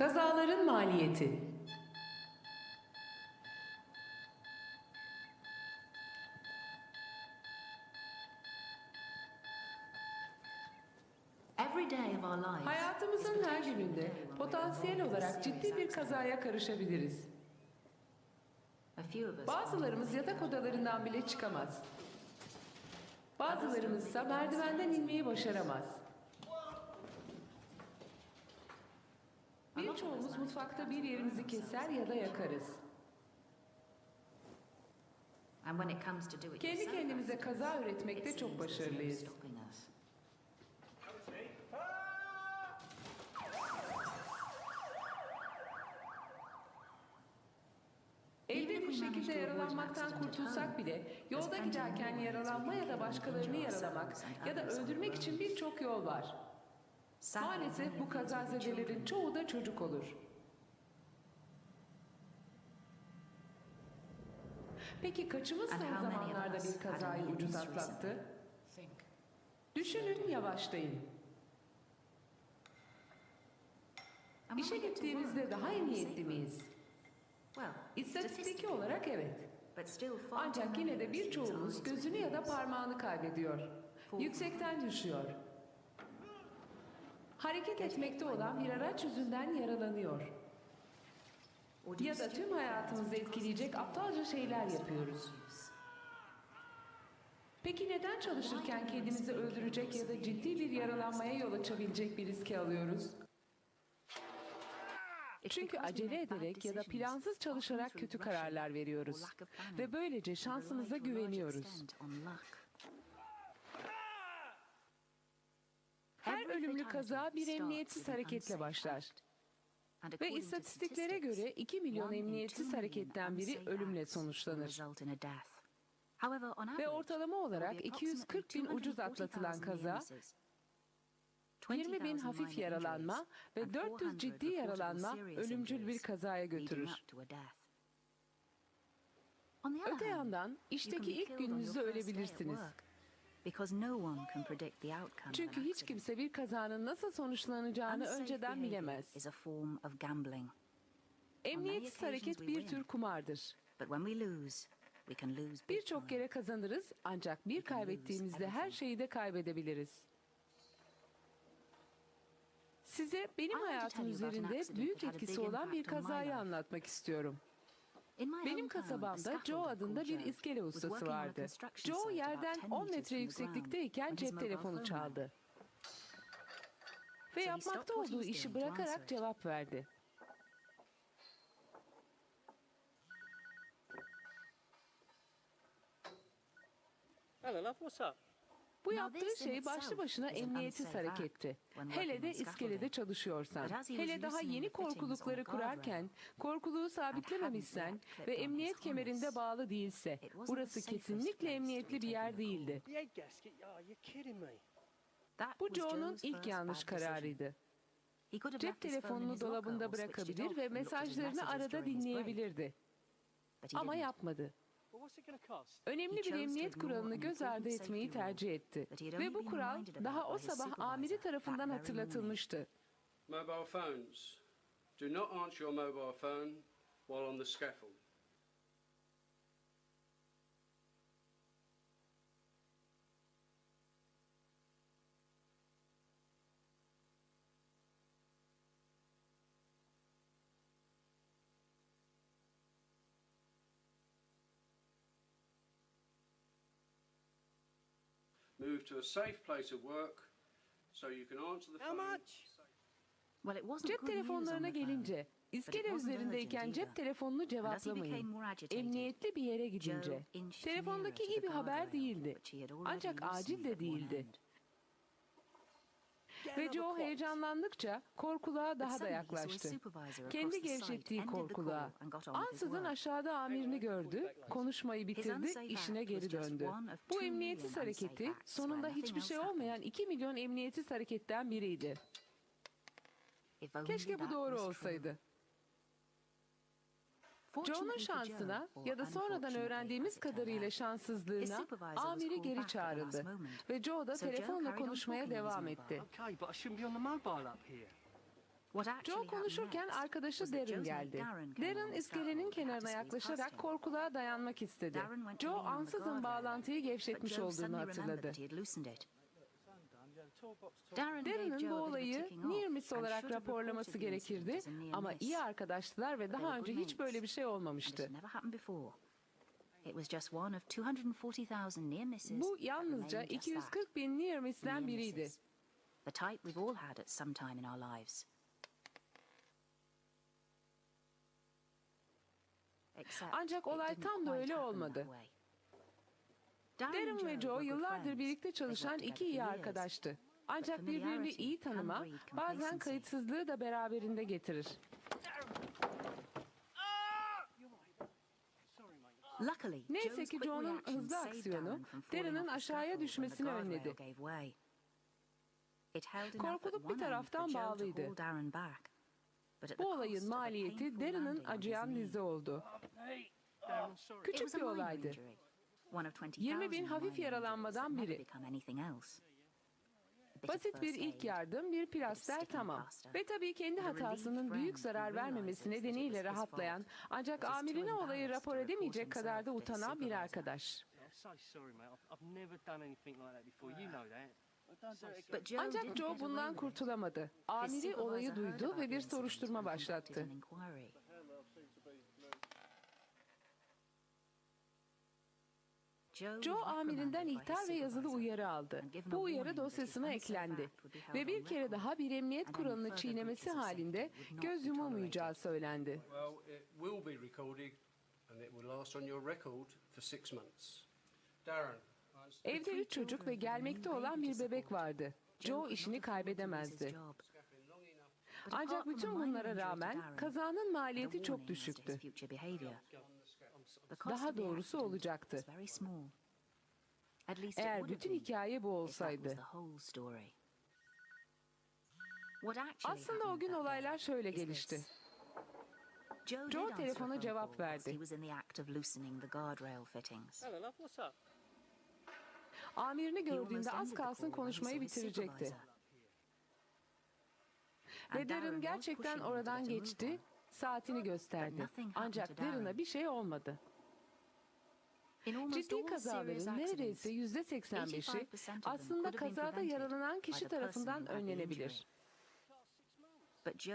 Kazaların maliyeti. Hayatımızın her gününde potansiyel olarak ciddi bir kazaya karışabiliriz. Bazılarımız yatak odalarından bile çıkamaz. Bazılarımız ise merdivenden inmeyi başaramaz. Birçoğumuz mutfakta bir yerimizi keser ya da yakarız. Kendi kendimize kaza üretmekte çok başarılıyız. Evde bir şekilde yaralanmaktan kurtulsak bile yolda giderken yaralanma ya da başkalarını yaralamak ya da öldürmek için birçok yol var. Maalesef bu kazazedelerin çoğu da çocuk olur. Peki kaçımız son zamanlarda bir kazayı ucuz atlattı? Düşünün, yavaşlayın. İşe gittiğimizde daha iyi niyetli miyiz? İstatistiki olarak evet. Ancak yine de birçoğumuz gözünü ya da parmağını kaybediyor. Yüksekten düşüyor. Hareket etmekte olan bir araç yüzünden yaralanıyor. Ya da tüm hayatımızı etkileyecek aptalca şeyler yapıyoruz. Peki neden çalışırken kendimizi öldürecek ya da ciddi bir yaralanmaya yol açabilecek bir riske alıyoruz? Çünkü acele ederek ya da plansız çalışarak kötü kararlar or veriyoruz. Ve böylece şansımıza güveniyoruz. Her ölümlü kaza bir emniyetsiz hareketle başlar. Ve istatistiklere göre 2 milyon emniyetsiz hareketten biri ölümle sonuçlanır. Ve ortalama olarak there will be 240 bin ucuz atlatılan 240,000 kaza, near misses, 20 bin 20,000 hafif yaralanma ve and 400 400 ciddi yaralanma ölümcül bir kazaya götürür. Öte yandan işteki ilk gününüzde ölebilirsiniz. Çünkü hiç kimse bir kazanın nasıl sonuçlanacağını önceden bilemez. is a form of gambling. Emniyetsiz hareket bir tür kumardır. Birçok kere kazanırız ancak bir kaybettiğimizde her şeyi de kaybedebiliriz. Size benim hayatım üzerinde büyük etkisi olan bir kazayı anlatmak istiyorum. Benim kasabamda Joe adında bir iskele ustası vardı. Joe yerden 10 10 meters metre yükseklikteyken cep telefonu çaldı. Ve yapmakta olduğu işi bırakarak cevap verdi. Hello, love. What's up? Bu yaptığı şey başlı başına emniyetsiz hareketti. Hele de iskelede çalışıyorsan. Hele daha yeni korkulukları kurarken korkuluğu sabitlememişsen ve emniyet kemerinde bağlı değilse burası kesinlikle emniyetli bir yer değildi. Bu Joe'nun ilk yanlış kararıydı. Cep telefonunu dolabında bırakabilir ve mesajlarını arada dinleyebilirdi. Ama yapmadı. Önemli bir emniyet kuralını göz ardı etmeyi tercih etti. Ve bu kural daha o sabah amiri tarafından hatırlatılmıştı. Mobile phones. Do not answer your mobile phone while on the scaffold. Move to a safe place of work so you can answer the How phone. much? Well, it wasn't Cep telefonlarına the phone. gelince, iskele üzerindeyken cep telefonunu cevaplamayın. Emniyetli bir yere gidince. Telefondaki the haber değildi. Ancak acil de değildi. Ve Joe heyecanlandıkça korkuluğa daha da yaklaştı. Kendi gevşettiği korkuluğa. Ansızın aşağıda amirini gördü, konuşmayı bitirdi, işine geri döndü. Bu emniyetsiz hareketi sonunda hiçbir şey olmayan happened. 2 milyon emniyetsiz hareketten biriydi. Keşke bu doğru olsaydı. Joe'nun şansına ya da sonradan öğrendiğimiz kadarıyla şanssızlığına amiri geri çağrıldı. Ve Joe da telefonla konuşmaya devam etti. Joe konuşurken arkadaşı Darren geldi. Darren iskelenin kenarına yaklaşarak korkuluğa dayanmak istedi. Joe ansızın bağlantıyı gevşetmiş olduğunu hatırladı. Darren'ın bu olayı near miss olarak raporlaması gerekirdi ama iyi arkadaştılar ve daha önce hiç böyle bir şey olmamıştı. had never happened before. It was just one of 240,000 near misses. Bu yalnızca remained just that, 240 bin near miss'ten biriydi. The type we've all had at some time in our lives. Ancak olay tam da öyle olmadı. Darren ve Joe yıllardır birlikte çalışan iki iyi arkadaştı. Ancak birbirini iyi tanıma bazen kayıtsızlığı da beraberinde getirir. Neyse ki reaction hızlı aksiyonu Darren'ın aşağıya düşmesini önledi. Korkuluk bir taraftan bağlıydı. Bu olayın maliyeti Darren'ın acıyan dizi oldu. Küçük bir olaydı. injury. One of 20 bin 20,000 hafif yaralanmadan biri. Basit bir ilk yardım, bir plaster tamam. Ve tabii kendi hatasının büyük zarar vermemesi nedeniyle rahatlayan ancak amirine olayı rapor edemeyecek kadar da utanan bir arkadaş. Ancak Joe bundan kurtulamadı. Amiri olayı duydu ve bir soruşturma başlattı. Joe amirinden ihtar ve yazılı uyarı aldı. Bu uyarı dosyasına eklendi ve bir kere daha bir emniyet any kuralını çiğnemesi halinde göz tolerated. söylendi. Evde üç çocuk ve gelmekte olan bir bebek vardı. Joe işini kaybedemezdi. Ancak bütün bunlara rağmen kazanın maliyeti çok düşüktü. Daha doğrusu olacaktı. Eğer bütün hikaye bu olsaydı. Aslında o gün olaylar şöyle gelişti. Joe telefona cevap verdi. Amirini gördüğünde az kalsın konuşmayı bitirecekti. Ve Darren gerçekten oradan geçti, saatini gösterdi. Ancak Darren'a bir şey olmadı. Ciddi kazaların neredeyse yüzde 85'i aslında kazada yaralanan kişi tarafından önlenebilir.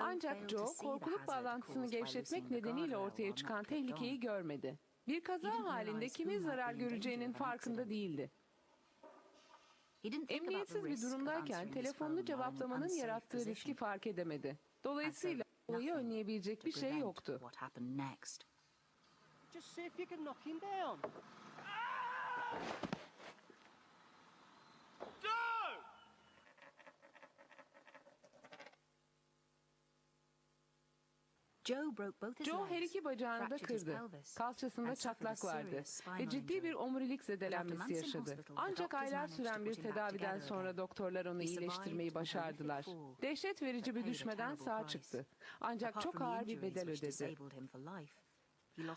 Ancak Joe korkuluk bağlantısını gevşetmek nedeniyle ortaya çıkan tehlikeyi görmedi. Bir kaza halinde kimin zarar göreceğinin farkında değildi. Emniyetsiz bir durumdayken telefonunu cevaplamanın yarattığı riski fark edemedi. Dolayısıyla olayı önleyebilecek bir şey yoktu. Just see if you can knock him down. Joe her iki bacağını da kırdı. Kalçasında çatlak vardı ve ciddi bir omurilik zedelenmesi yaşadı. Ancak aylar süren bir tedaviden sonra doktorlar onu iyileştirmeyi başardılar. Dehşet verici bir düşmeden sağ çıktı. Ancak çok ağır bir bedel ödedi.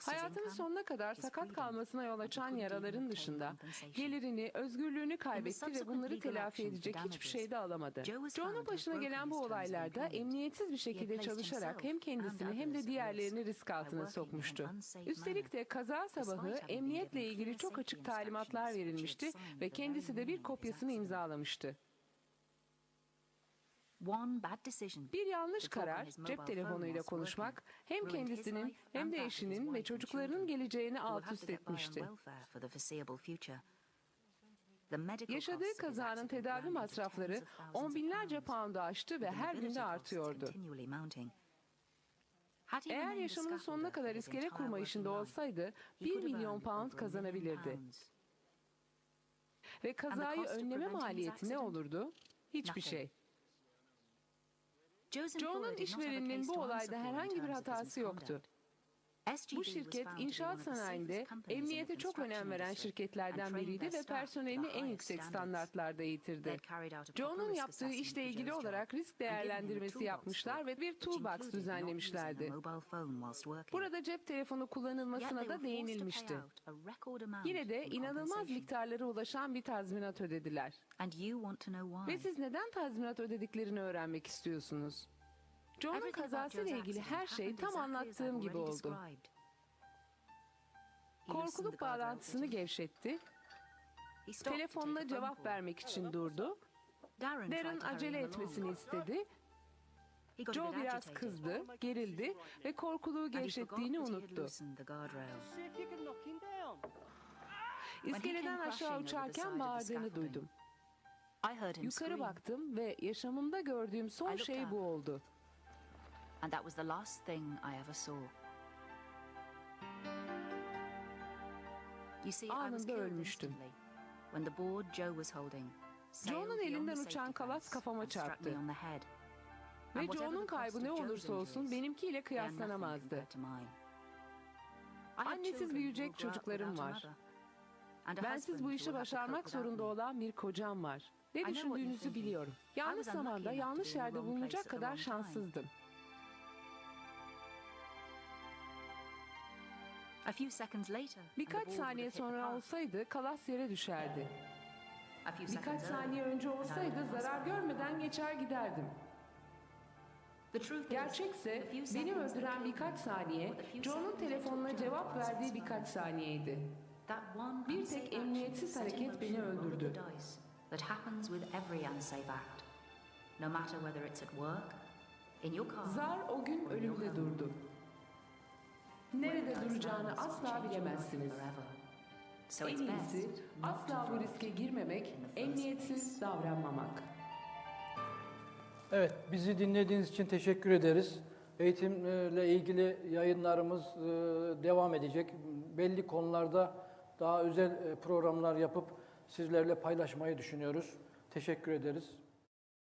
Hayatının sonuna kadar sakat kalmasına yol açan yaraların dışında gelirini, özgürlüğünü kaybetti ve bunları telafi edecek hiçbir şey de alamadı. Joe'nun başına gelen bu olaylarda emniyetsiz bir şekilde çalışarak hem kendisini hem de diğerlerini risk altına sokmuştu. Üstelik de kaza sabahı emniyetle ilgili çok açık talimatlar verilmişti ve kendisi de bir kopyasını imzalamıştı. Bir yanlış karar, cep telefonuyla konuşmak hem kendisinin hem de eşinin ve çocuklarının geleceğini alt üst etmişti. Yaşadığı kazanın tedavi masrafları on binlerce pound'u aştı ve her gün de artıyordu. Eğer yaşamının sonuna kadar iskele kurma işinde olsaydı 1 milyon pound kazanabilirdi. Ve kazayı önleme maliyeti ne olurdu? Hiçbir şey. Joe'nun işvereninin bu olayda herhangi bir hatası yoktu. Bu şirket inşaat sanayinde emniyete çok önem veren şirketlerden biriydi ve personelini en yüksek standartlarda eğitirdi. Joe'nun yaptığı işle ilgili olarak risk değerlendirmesi yapmışlar ve bir toolbox düzenlemişlerdi. Burada cep telefonu kullanılmasına da değinilmişti. Yine de inanılmaz miktarlara ulaşan bir tazminat ödediler. Ve siz neden tazminat ödediklerini öğrenmek istiyorsunuz? John'un kazasıyla ilgili her şey tam anlattığım gibi oldu. Korkuluk bağlantısını gevşetti, telefonla cevap vermek için durdu, Darren, acele etmesini istedi, Joe biraz kızdı, gerildi ve korkuluğu gevşettiğini unuttu. İskeleden aşağı uçarken bağırdığını duydum. Yukarı baktım ve yaşamımda gördüğüm son şey bu oldu. And that was the last thing I ever saw. You see, I was Anında killed ölmüştüm. instantly when the board Joe was holding sailed beyond elinden uçan safety kalas fence kafama and struck çarptı. me on the head. Ve cost kaybı ne olursa olsun benimkiyle they are nothing kıyaslanamazdı. compared to mine. I had Annesiz children büyüyecek who up çocuklarım without a var. mother, and a Bensiz bu işi will have to cope başarmak without zorunda me. olan bir kocam var. Ne düşündüğünüzü biliyorum. Yanlış zamanda yanlış yerde bulunacak kadar şanssızdım. Birkaç saniye sonra olsaydı kalas yere düşerdi. Birkaç saniye önce olsaydı zarar görmeden geçer giderdim. Gerçekse beni öldüren birkaç saniye took telefonuna cevap verdiği birkaç saniyeydi. Bir tek emniyetsiz hareket beni öldürdü. dice That happens with every unsafe act. No matter whether it's at work, in your car, Zar o gün ölümde durdu. Nerede duracağını asla bilemezsiniz. En iyisi asla bu riske girmemek, emniyetsiz davranmamak. Evet, bizi dinlediğiniz için teşekkür ederiz. Eğitimle ilgili yayınlarımız e, devam edecek. Belli konularda daha özel e, programlar yapıp sizlerle paylaşmayı düşünüyoruz. Teşekkür ederiz.